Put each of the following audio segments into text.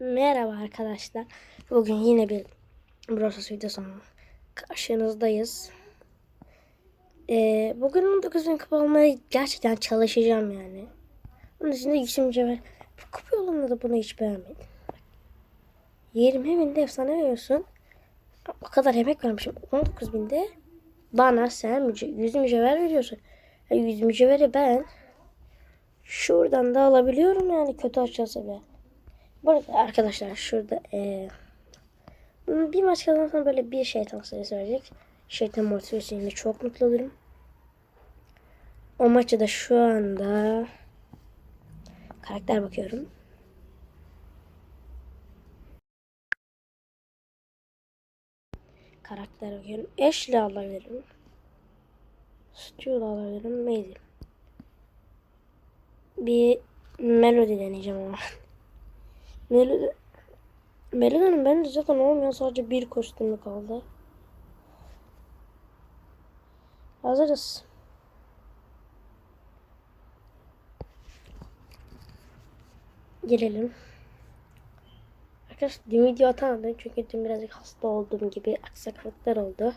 Merhaba arkadaşlar. Bugün yine bir Brosas videosu karşınızdayız. Ee, bugün 19 bin kupa almaya gerçekten çalışacağım yani. Onun için de yüksek mücevher. Bu kupa yolunda da bunu hiç beğenmedim. 20 binde efsane veriyorsun. O kadar emek vermişim. 19 binde bana sen müce 100 mücevher veriyorsun. Yani 100 mücevheri ben şuradan da alabiliyorum yani kötü açılsa bile. Bu arada arkadaşlar şurada eee, bir maç kazansam böyle bir şeytan sayısı verecek. Şeytan motivasyonuyla çok mutlu olurum. O maçı da şu anda karakter bakıyorum. Karakter bakıyorum. Ashley alabilirim. Stu alabilirim. Maisie. Bir melodi deneyeceğim ama. Melodi Melina'nın bende zaten olmuyor. Sadece bir kostümü kaldı. Hazırız. Girelim. Arkadaşlar dün video atamadım çünkü dün birazcık hasta olduğum gibi aksaklıklar oldu.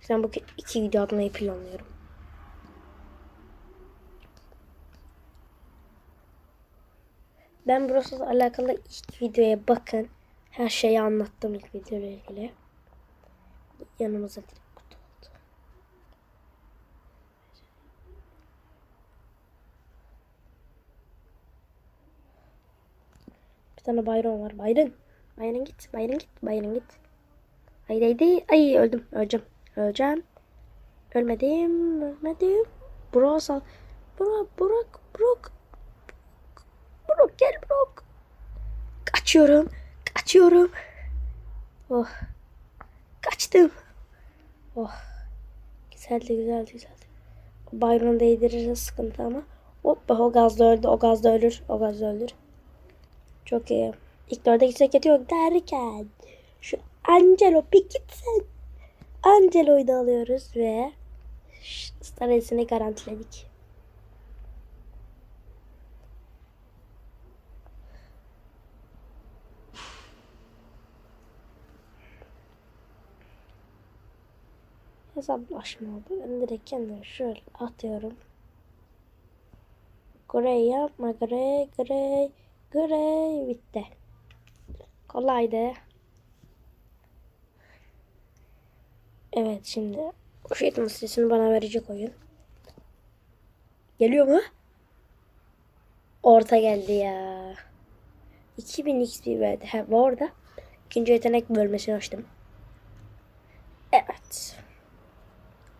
Sen bu iki video atmayı planlıyorum. Ben burası alakalı ilk videoya bakın. Her şeyi anlattım ilk videoyla ilgili. Yanımıza direkt kutu. Bir tane Byron var. Byron. Byron git. Byron git. Byron git. Haydi haydi. Ay öldüm. Öleceğim. Öleceğim. Ölmedim. Ölmedim. Bro sal. Bro. Burak. Burak. Burak gel Burak. Kaçıyorum. Kaçıyorum. Oh. Kaçtım. Oh. Güzeldi güzeldi güzeldi. Byron değdirirse sıkıntı ama. Hoppa o gazda öldü. O gazda ölür. O gazda ölür. Çok iyi. İlk dörde gitsek yetiyor derken. Şu Angelo bir gitsen. Angelo'yu da alıyoruz ve Star Ace'ini garantiledik. Hesaplaşma oldu. Ben direkt kendimi şöyle atıyorum. Grey yapma Grey Grey Grey bitti. Kolaydı. Evet şimdi o şeytan sesini bana verecek oyun. Geliyor mu? Orta geldi ya. 2000 XP verdi. Ha, bu arada ikinci yetenek bölmesini açtım. Evet.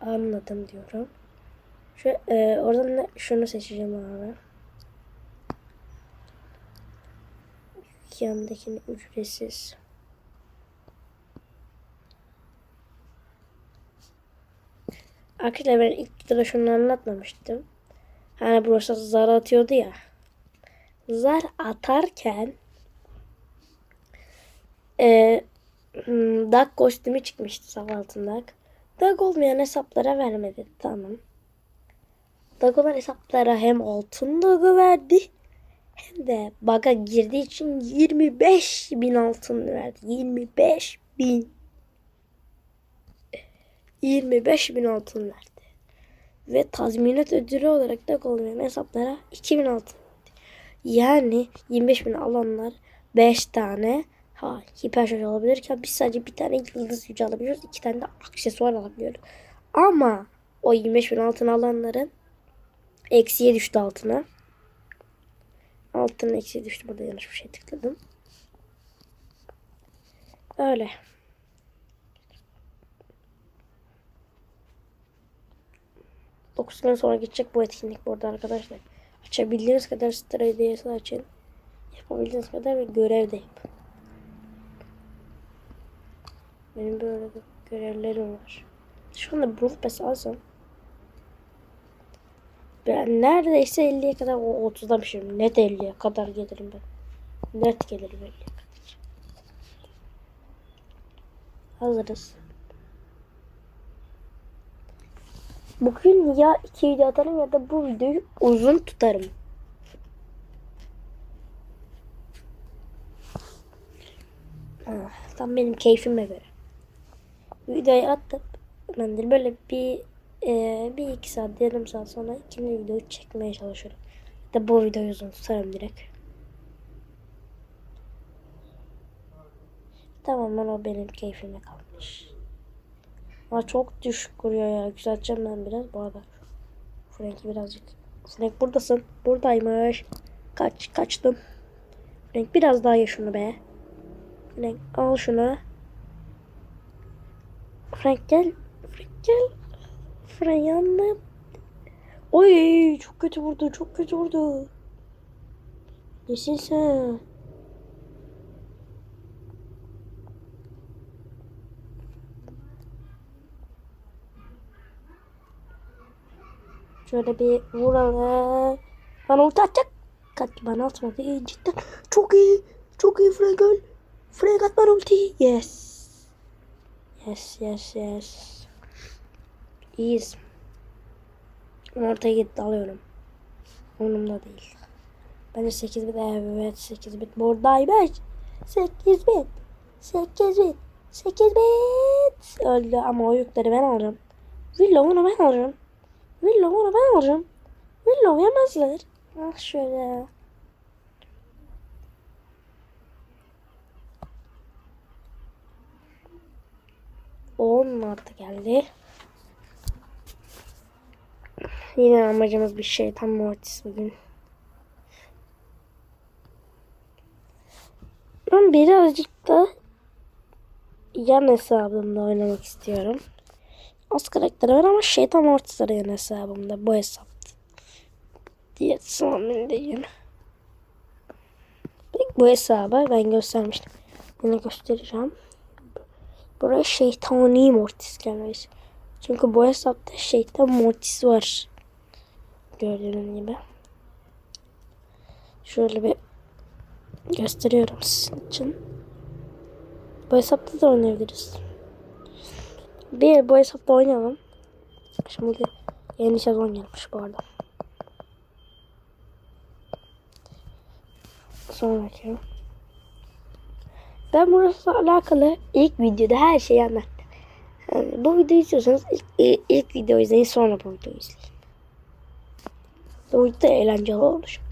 Anladım diyorum. Şu e, oradan da şunu seçeceğim abi. Yanındakini ücretsiz. Arkadaşlar ben ilk videoda şunu anlatmamıştım. Hani burası zar atıyordu ya. Zar atarken e, hmm, Dark kostümü çıkmıştı saf altında. Dag olmayan hesaplara vermedi. Tamam. Dag olan hesaplara hem altın dagı verdi hem de baga girdiği için 25 bin altın verdi. 25 bin. 25 bin altın verdi. Ve tazminat ödülü olarak da olmayan hesaplara 2000 altın verdi. Yani 25 bin alanlar 5 tane Ha hiper alabilirken biz sadece bir tane yıldız gücü alabiliyoruz. iki tane de aksesuar alabiliyoruz. Ama o 25 bin altın alanların eksiye düştü altına. Altına eksiye düştü. Burada yanlış bir şey tıkladım. Öyle. Dokuz gün sonra geçecek bu etkinlik burada arkadaşlar. Açabildiğiniz kadar hediyesi açın. Yapabildiğiniz kadar ve görev de yapın. Benim böyle görevlerim var. Şu anda Brawl Pass alsam ben neredeyse 50'ye kadar o 30'dan pişirim. Net 50'ye kadar gelirim ben. Net gelirim 50'ye kadar. Hazırız. Bugün ya iki video atarım ya da bu videoyu uzun tutarım. Ha, tam benim keyfime göre. Videoyu attım. Ben de böyle bir e, bir iki saat, yarım saat sonra ikinci videoyu çekmeye çalışıyorum. Da bu videoyu uzun tutarım direkt. Tamamen o benim keyfime kalmış. Ama çok düşük kuruyor ya. Yükselteceğim ben biraz. Bu arada Frank'i birazcık. Frank buradasın. Buradaymış. Kaç, kaçtım. Frank biraz daha ye şunu be. Frank al şunu. Frank gel. Frank gel. Oy çok kötü vurdu. Çok kötü vurdu. Nesin sen? Şöyle bir vuralım. Bana ulti atacak. Kaç bana atmadı. Cidden. Çok iyi. Çok iyi Frank öl. Frank at ulti. Yes. Yes yes yes. İyiyiz. Ortaya gitti alıyorum. Onumda değil. Ben de 8 bit evet 8 bit buradaymış. 8 bit. 8 bit. 8 bit. Öldü ama o yükleri ben alacağım. Villa onu ben alacağım. Villa onu ben alacağım. Villa yemezler. Ah şöyle. On artı geldi. Yine amacımız bir şeytan mortis bugün. Ben birazcık da yan hesabımda oynamak istiyorum. Az karakteri var ama şeytan mortisleri yan hesabımda bu hesap diye tahmindeyim. Bu hesaba ben göstermiştim. Bunu göstereceğim. Buraya şeytani mortis gelmiş. Çünkü bu hesapta şeytan mortis var. Gördüğünüz gibi. Şöyle bir gösteriyorum sizin için. Bu hesapta da oynayabiliriz. Bir bu hesapta oynayalım. Şimdi yeni sezon gelmiş bu arada. Sonraki. Ben burası alakalı ilk videoda her şeyi anlattım. Yani bu videoyu istiyorsanız ilk, ilk, ilk videoyu izleyin sonra bu videoyu izleyin. Bu video eğlenceli olacak.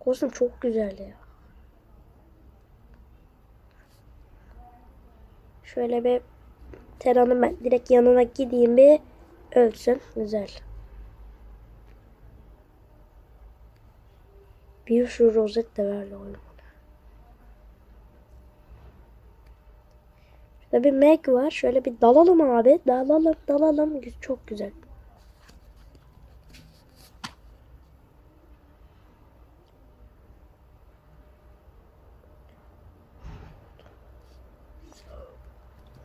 Kostüm çok güzel ya. Şöyle bir Tera'nın ben direkt yanına gideyim bir ölsün. Güzel. Bir sürü rozet de verdi oyun. Şurada bir Meg var. Şöyle bir dalalım abi. Dalalım dalalım. Çok güzel.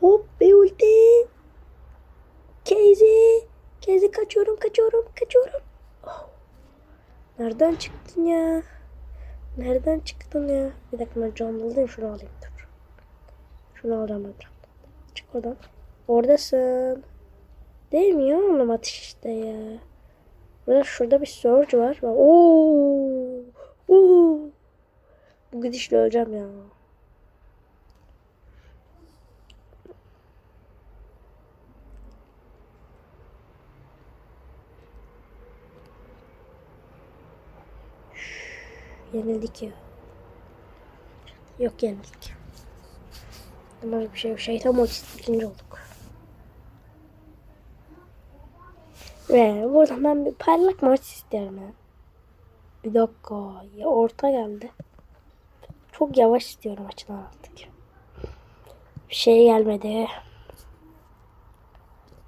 Hop be ulti. Kezi. Kezi kaçıyorum kaçıyorum kaçıyorum. Oh. Nereden çıktın ya? Nereden çıktın ya? Bir dakika ben canlılıyım şunu alayım dur. Şunu alacağım ben canlı. Çık oradan. Oradasın. Değil mi ya oğlum atış işte ya. Burada şurada bir surge var. Oo. Oo. Bu gidişle öleceğim ya. Yenildik ya. Yok yenildik. Ama bir şey yok. Şeytan Mortis ikinci olduk. Ve buradan ben bir parlak Mortis istiyorum. Bir dakika. Ya orta geldi. Çok yavaş istiyorum açıdan artık. Bir şey gelmedi.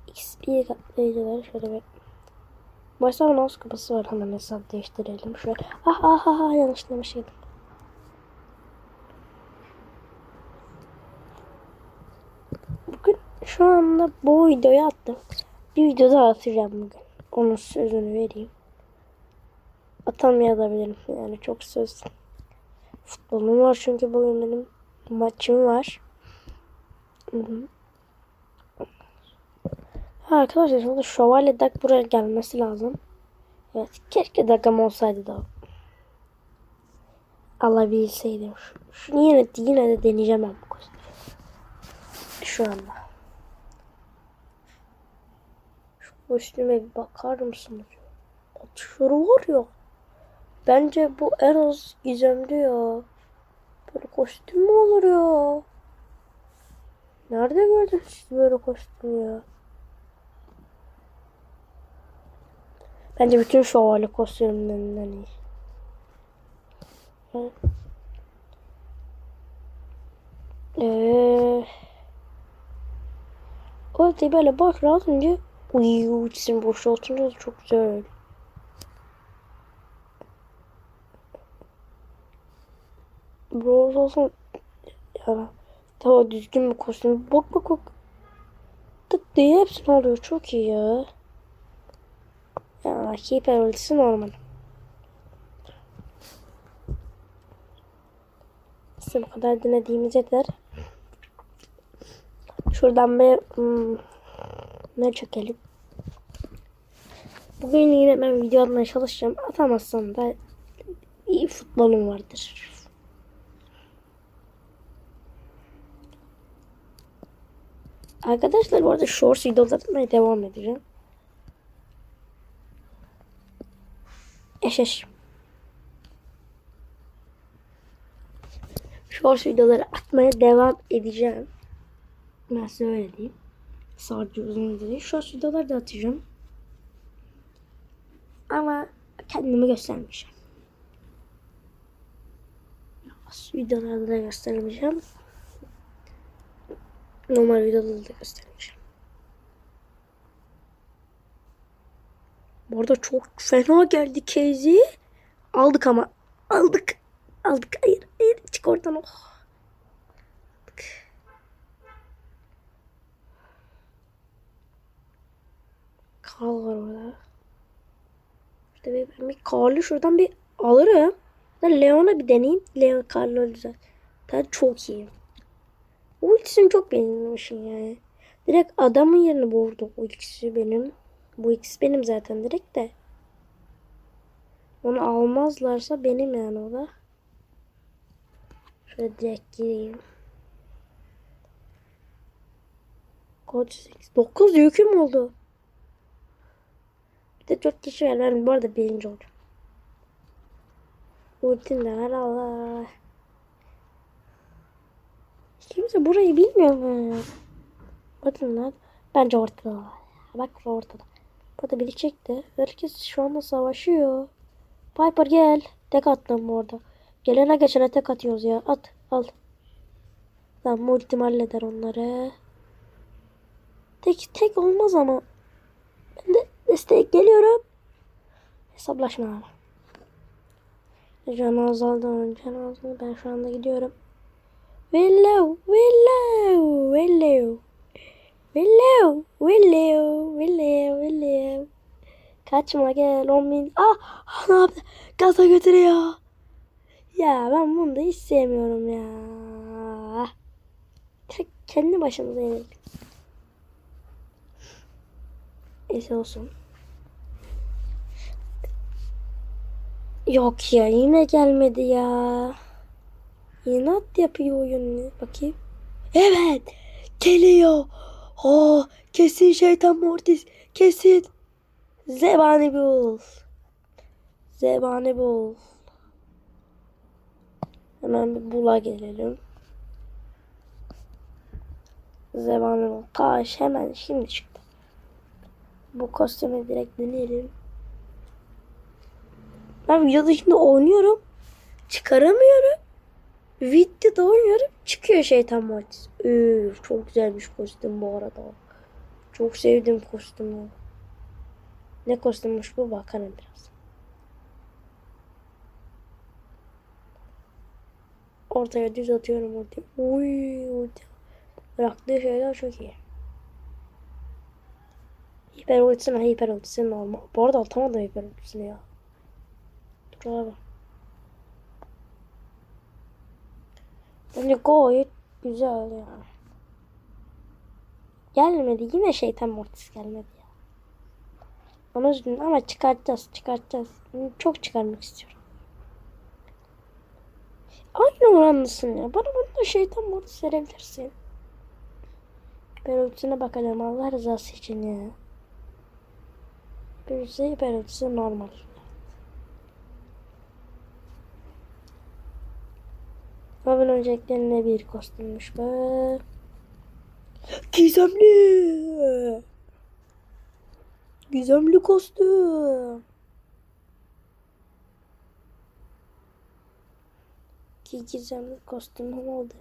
XP katlayıcıları şöyle bir Başta mouse kapısı var hemen hesap değiştirelim. Şöyle. Ah ah ah, ah yanlışlamış yedim. Bugün şu anda bu videoyu attım. Bir video daha atacağım bugün. Onun sözünü vereyim. Atamayabilirim yani çok söz. Futbolum var çünkü bugün benim maçım var. Ha, arkadaşlar şimdi şövalye dak buraya gelmesi lazım. Evet keşke dakam olsaydı da. Alabilseydim. Şu- Şunu yine, yine de deneyeceğim ben bu kostümü. Şu anda. Şu kostüme bir bakar mısınız? Atışları var ya. Bence bu en az gizemli ya. Böyle kostüm mü olur ya? Nerede gördün siz böyle kostüm ya? Bence bütün şövalye kostümlerinden iyi. Ee, o da böyle bak rahatınca uyuyor içsin boşaltınca da çok güzel. Bros olsun ya daha düzgün bir kostüm. Bak bak bak. Tık diye hepsini alıyor. Çok iyi ya. Hiper ultisi normal. Bu kadar denediğimiz yeter. Şuradan bir hmm, ne çekelim. Bugün yine ben video atmaya çalışacağım. Atamazsam da iyi futbolum vardır. Arkadaşlar bu arada shorts videolar atmaya devam edeceğim. Eş. Shorts videoları atmaya devam edeceğim. Ben size öyle diyeyim. Sadece uzun değil. Shorts videolar da atacağım. Ama kendimi göstermeyeceğim. Videolarda da göstermeyeceğim. Normal videolarda da göstermeyeceğim. Bu arada çok fena geldi Casey. Aldık ama. Aldık. Aldık. Hayır. Hayır. Çık oradan. Oh. Aldık. Karl var orada. İşte bir, ben bir Karl'ı şuradan bir alırım. Ben Leon'a bir deneyeyim. Leon Karl'ı öldürecek. Ben çok iyi. O ikisini çok beğenmişim yani. Direkt adamın yerine vurdu. O ikisi benim. Bu ikisi benim zaten direkt de. Onu almazlarsa benim yani o da. Şöyle direkt gireyim. Kaç? 8, 9 yüküm oldu. Bir de 4 kişi var. Ben bu arada birinci olacağım. Ultim de var Allah. Kimse burayı bilmiyor mu? Lan. Bence ortada. Bak ortada. Biri çekti. Herkes şu anda savaşıyor. Piper gel. Tek attım orada. Gelene geçene tek atıyoruz ya. At. Al. Tamam multim halleder onları. Tek tek olmaz ama. Ben de destek geliyorum. Hesaplaşma abi. Can azaldı. Can azaldı. Ben şu anda gidiyorum. Willow, Willow, Willow. Willow, Willow, Willow, Willow. Kaçma gel 10 bin. Ah, ah ne yaptı? Gaza götürüyor. Ya ben bunu da hiç sevmiyorum ya. Kendi başımıza yenildik. Neyse olsun. Yok ya yine gelmedi ya. İnat yapıyor oyunu. Bakayım. Evet. Geliyor. Oh, kesin şeytan mortis. Kesin. Zebani bul. Zebani bul. Hemen bir bula gelelim. Zebani bul. Taş hemen şimdi çıktı. Bu kostümü direkt deneyelim. Ben videoda şimdi oynuyorum. Çıkaramıyorum. Videoda oynuyorum. Çıkıyor şeytan mortis. Üf, çok güzelmiş kostüm bu arada. Çok sevdim kostümü. Ne kostümmüş bu bakalım biraz. Ortaya düz atıyorum ulti. Uy ulti. Bıraktığı şeyler çok iyi. Hiper ultisine hiper ultisine normal. Bu arada atamadım hiper ultisini ya. Dur abi. Bence gayet güzel yani. Gelmedi. Yine şeytan mortis gelmedi ya. Onu üzüldüm ama çıkartacağız. Çıkartacağız. Çok çıkarmak istiyorum. Aynı oranlısın ya. Bana bunu da şeytan mortis verebilirsin. Perultusuna bakalım Allah rızası için ya. Perultusu perultusu normal. Ben önceliklerine bir kostümmüş be. Gizemli. Gizemli kostüm. Ki gizemli kostümüm oldu.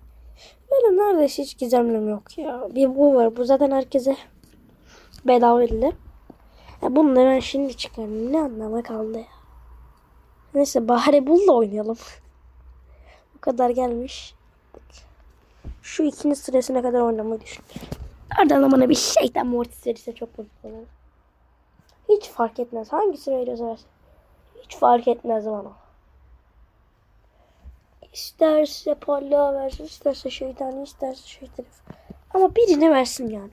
Benim neredeyse hiç gizemlim yok ya. Bir bu var. Bu zaten herkese bedava verilir. Ya bunu da ben şimdi çıkarım. Ne anlama kaldı ya. Neyse bari bulla oynayalım. Bu kadar gelmiş. Şu ikinci sırasına kadar oynamayı düşünüyorum. Ardından bana bir şeytan mortis verirse çok mutlu olurum. Hiç fark etmez. Hangisi veriyorsa versin. Hiç fark etmez bana. İsterse parlağa versin, isterse şeytani, isterse şeytanı. Ama birini versin yani.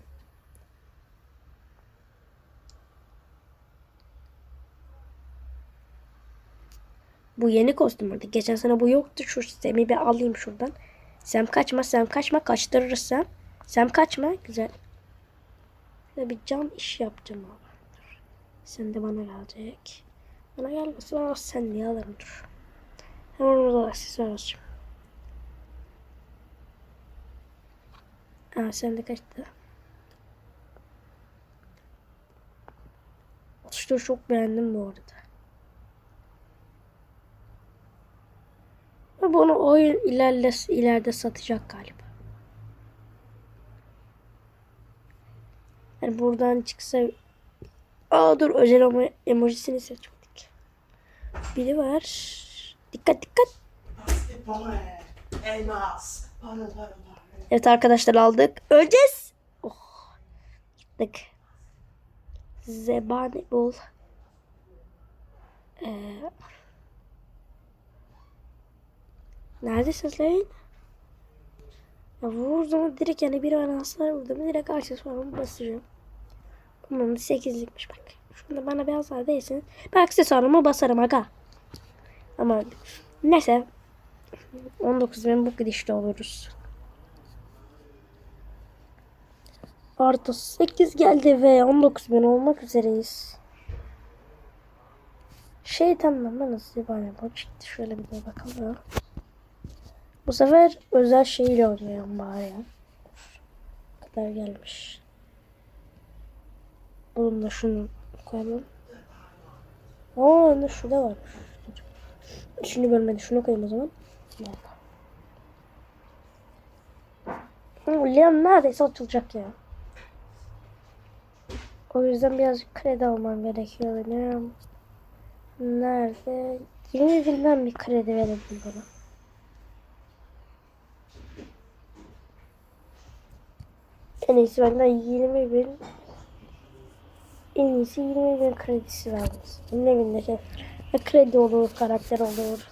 Bu yeni kostüm vardı. Geçen sene bu yoktu. Şu sistemi bir alayım şuradan. Sem kaçma, Sem kaçma. Kaçtırırız Sem. Sem kaçma. Güzel. Şöyle bir cam iş yapacağım abi. Sen de bana gelecek. Bana gelmesin ama sen niye alırım dur. Hemen orada aksesuar alacağım. Aa sen de kaçtı. Atışları çok beğendim bu arada. Bunu oyun ilerle, ileride satacak galiba. Yani buradan çıksa... Aa dur özel emo emojisini seçmedik. Biri var. Dikkat dikkat. Elmas. Evet arkadaşlar aldık. Öleceğiz. Oh. Gittik. Zebani bul. Ee, neredesiniz lan? Ya vurduğumu direkt yani bir bana hasar vurdu mu direkt aksesuarımı basacağım. Bunun da 8'likmiş bak. Şunda bana bir hasar değilsin. Ben aksesuarımı basarım aga. Ama neyse. 19 bin bu gidişte oluruz. Artı 8 geldi ve 19 bin olmak üzereyiz. Şeytanla ben nasıl çıktı. Şöyle bir de bakalım. Bu sefer özel şeyle oynuyorum bari kadar gelmiş. Bunun da şunu koyalım. Aa ne şurada var. Şunu bölmedi. Şunu koyayım o zaman. Leon neredeyse açılacak ya. O yüzden birazcık kredi almam gerekiyor benim. Nerede? 20 binden bir kredi verebilir bana. En iyisi benden 20 bin. En iyisi 20 bin kredisi vermesi. Ne bindeki kredi olur, karakter olur.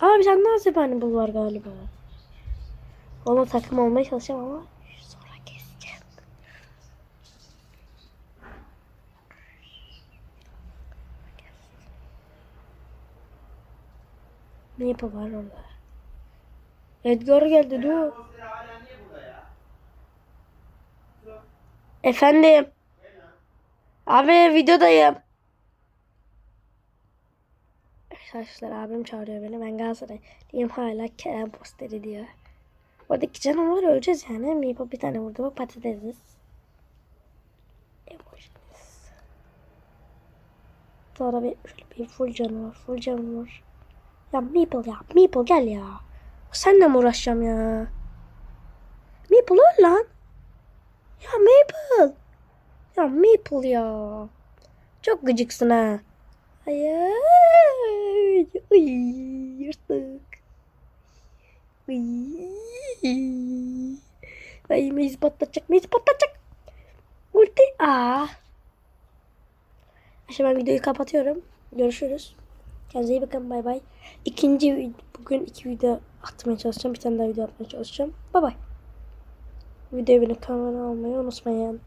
Abi sen Nazibani bul var galiba. Ona takım olmaya çalışacağım ama sonra keseceğim. Ne yapı var orada? Edgar geldi dur. Efendim. Abi videodayım. Arkadaşlar abim çağırıyor beni. Ben Galatasaraylıyım hala Kerem posteri diyor. Oradaki canavar öleceğiz yani. Mipo bir tane vurdu mu patatesiz. Emojiniz. Sonra bir şöyle bir full canavar, full canavar. Ya Meeple ya, Meeple gel ya. Senle mi uğraşacağım ya? Meeple öl lan. Ya Maple. Ya Maple ya. Çok gıcıksın ha. Hayır. Uy, yırtık. Uy. Ay meyiz patlatacak, meyiz patlatacak. Ulti. Aa. Şimdi ben videoyu kapatıyorum. Görüşürüz. Kendinize iyi bakın. Bay bay. İkinci bugün iki video atmaya çalışacağım. Bir tane daha video atmaya çalışacağım. Bay bay. Videoyu benim kanalıma almayı unutmayın.